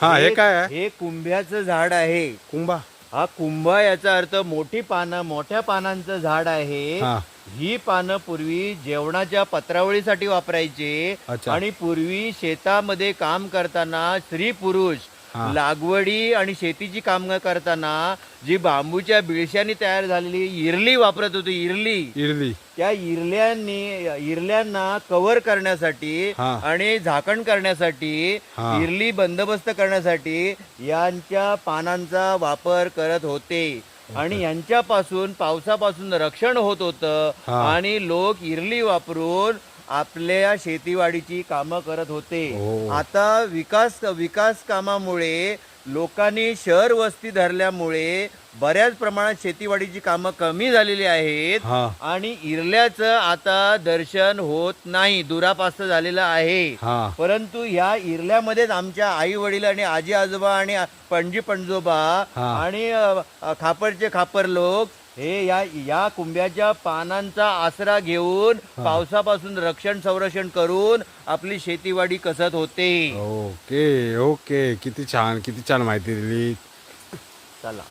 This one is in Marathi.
हा हे काय आहे हे कुंभ्याचं झाड आहे कुंभा हा कुंभा याचा अर्थ मोठी पानं मोठ्या पानांचं झाड आहे हा ही पानं पूर्वी जेवणाच्या पत्रावळीसाठी वापरायचे अच्छा. आणि पूर्वी शेतामध्ये काम करताना स्त्री पुरुष. लागवडी आणि शेतीची कामं करताना जी बांबूच्या बिळशांनी तयार झालेली इरली वापरत होती इरली इरली त्या इरल्यांनी इरल्यांना कव्हर करण्यासाठी. आणि झाकण करण्यासाठी. इरली बंदोबस्त करण्यासाठी यांच्या पानांचा वापर करत होते आणि यांच्यापासून पावसापासून रक्षण होत होतं हा. आणि लोक इरली वापरून आपल्या शेतीवाडीची कामं करत होते ओ. आता विकास विकास कामामुळे लोकांनी शहर वस्ती धरल्यामुळे बऱ्याच प्रमाणात शेतीवाडीची कामं कमी झालेली आहेत हा. आणि इरल्याचं आता दर्शन होत नाही दुरापास्त झालेलं आहे. हा. परंतु ह्या इरल्यामध्येच आमच्या आई वडील आणि आजी आजोबा आणि पणजी पणजोबा हा. आणि अ, अ, खापरचे खापर लोक हे या या कुंभ्याच्या पानांचा आसरा घेऊन पावसापासून रक्षण संरक्षण करून आपली शेतीवाडी कसत होते. Okay okay. किती छान किती छान माहिती दिली चला.